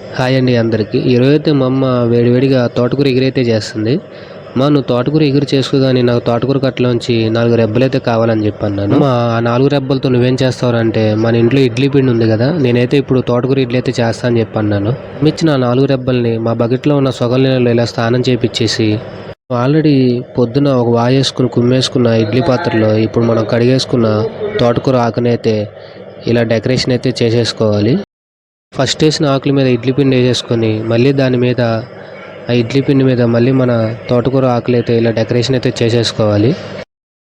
Hi అండి అందరికీ. ఈరోజు అయితే మా అమ్మ వేడివేడిగా తోటకూర ఎగురైతే చేస్తుంది. మా నువ్వు తోటకూర ఎగురు చేసుకోగానే నాకు తోటకూర కట్టలోంచి నాలుగు రెబ్బలు అయితే కావాలని చెప్పాను నేను మా ఆ నాలుగు రెబ్బలతో నువ్వేం చేస్తావంటే మన ఇంట్లో ఇడ్లీ పిండి ఉంది కదా నేనైతే ఇప్పుడు తోటకూర ఇడ్లీ అయితే చేస్తా అని చెప్పాను నేను మిచ్చిన ఆ నాలుగు రెబ్బల్ని మా బకెట్లో ఉన్న సొగల నీళ్ళలో ఇలా స్నానం చేపిచ్చేసి ఆల్రెడీ పొద్దున ఒక వాయేసుకుని కుమ్మేసుకున్న ఇడ్లీ పాత్రలో ఇప్పుడు మనం కడిగేసుకున్న తోటకూర ఆకునైతే ఇలా డెకరేషన్ అయితే చేసేసుకోవాలి. ఫస్ట్ వేసిన ఆకుల మీద ఇడ్లీ పిండి వేసేసుకొని మళ్ళీ దాని మీద ఆ ఇడ్లీ పిండి మీద మళ్ళీ మన తోటకూర ఆకులు అయితే ఇలా డెకరేషన్ అయితే చేసేసుకోవాలి.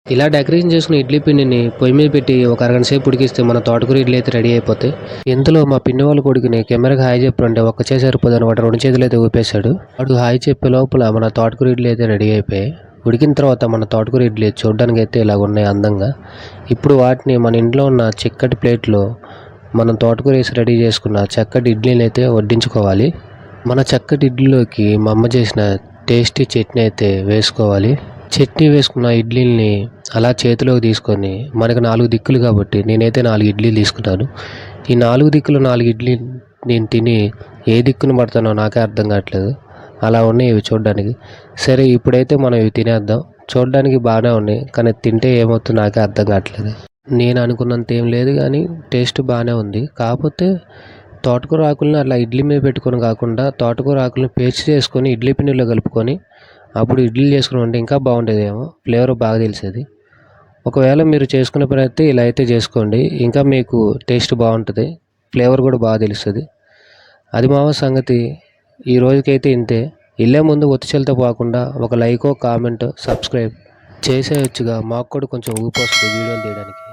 ఇలా డెకరేషన్ చేసుకున్న ఇడ్లీ పిండిని పొయ్యి మీద పెట్టి ఒక అరగంట సేపు ఉడికిస్తే మన తోటకూర ఇడ్లీ అయితే రెడీ అయిపోతాయి. ఇంతలో మా పిన్ని వాళ్ళ కొడుకుని కెమెరాకి హాయ్ చెప్పంటే ఒక్క చేసి సరిపోదు అనమాట రెండు చేతులు అయితే ఊపేశాడు. వాడు హాయ్ చెప్పే లోపల మన తోటకూర ఇడ్లీ అయితే రెడీ అయిపోయాయి. ఉడికిన తర్వాత మన తోటకూర ఇడ్లీ చూడడానికి అయితే ఇలా ఉన్నాయి అందంగా. ఇప్పుడు వాటిని మన ఇంట్లో ఉన్న చిక్కటి ప్లేట్లో మనం తోటకూర వేసి రెడీ చేసుకున్న చక్కటి ఇడ్లీని అయితే వడ్డించుకోవాలి. మన చక్కటి ఇడ్లీలోకి మా అమ్మ చేసిన టేస్టీ చట్నీ అయితే వేసుకోవాలి. చట్నీ వేసుకున్న ఇడ్లీని అలా చేతిలోకి తీసుకొని మనకు నాలుగు దిక్కులు కాబట్టి నేనైతే నాలుగు ఇడ్లీలు తీసుకున్నాను ఈ నాలుగు దిక్కులు నాలుగు ఇడ్లీ నేను తిని ఏ దిక్కును పడతానో నాకే అర్థం కావట్లేదు. అలా ఉన్నాయి ఇవి చూడడానికి. సరే ఇప్పుడైతే మనం ఇవి తినేద్దాం. చూడడానికి బాగానే ఉన్నాయి కానీ తింటే ఏమవుతుందో నాకే అర్థం కావట్లేదు. నేను అనుకున్నంత ఏం లేదు కానీ టేస్ట్ బాగానే ఉంది. కాకపోతే తోటకూర ఆకులని అట్లా ఇడ్లీ మీద పెట్టుకొని కాకుండా తోటకూర ఆకులని పేస్ట్ చేసుకొని ఇడ్లీ పిండిలో కలుపుకొని అప్పుడు ఇడ్లీ చేసుకుని ఉంటే ఇంకా బాగుండేదేమో. ఫ్లేవర్ బాగా తెలిసేది. ఒకవేళ మీరు చేసుకునే పని అయితే ఇలా అయితే చేసుకోండి. ఇంకా మీకు టేస్ట్ బాగుంటుంది. ఫ్లేవర్ కూడా బాగా తెలుస్తుంది. అది మావ సంగతి. ఈ రోజుకైతే ఇంతే. ఇల్లే ముందు ఒత్తిచెలతో పోకుండా ఒక లైకో కామెంట్ సబ్స్క్రైబ్ చేసేయచ్చుగా. మాకు కూడా కొంచెం ఊపు వస్తుంది వీడియోలు తీయడానికి.